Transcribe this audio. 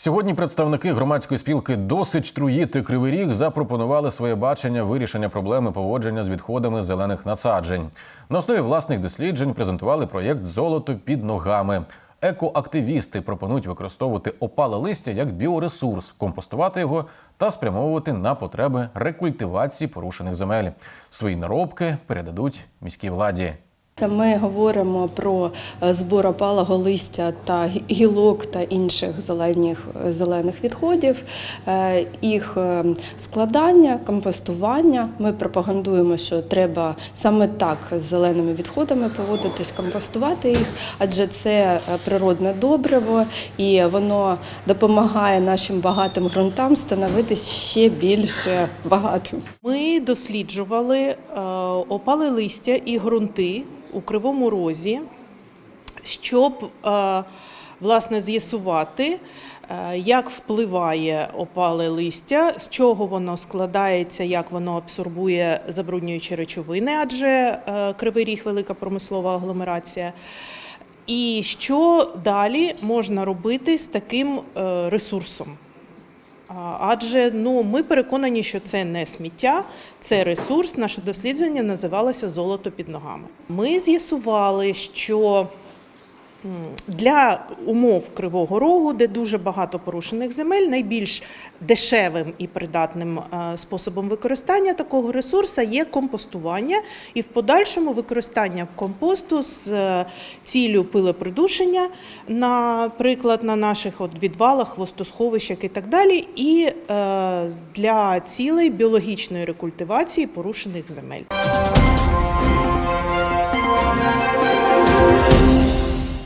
Сьогодні представники громадської спілки досить труїти кривий ріг запропонували своє бачення вирішення проблеми поводження з відходами зелених насаджень. На основі власних досліджень презентували проєкт Золото під ногами. Екоактивісти пропонують використовувати опале листя як біоресурс, компостувати його та спрямовувати на потреби рекультивації порушених земель. Свої наробки передадуть міській владі. Це Ми говоримо про е, збор опалого листя та гілок та інших зелених, зелених відходів, е, їх е, складання, компостування. Ми пропагандуємо, що треба саме так з зеленими відходами поводитись, компостувати їх, адже це природне добриво і воно допомагає нашим багатим ґрунтам становитись ще більш е, багатим. Ми досліджували опали листя і ґрунти у Кривому Розі, щоб е, власне з'ясувати, е, як впливає опале листя, з чого воно складається, як воно абсорбує забруднюючі речовини, адже е, Кривий Ріг велика промислова агломерація. І що далі можна робити з таким ресурсом? Адже ну, ми переконані, що це не сміття, це ресурс. Наше дослідження називалося Золото під ногами. Ми з'ясували, що для умов Кривого Рогу, де дуже багато порушених земель, найбільш дешевим і придатним е, способом використання такого ресурсу є компостування і в подальшому використання компосту з е, ціллю пилепридушення, наприклад, на наших відвалах, водосховищах і так далі, і е, для цілей біологічної рекультивації порушених земель.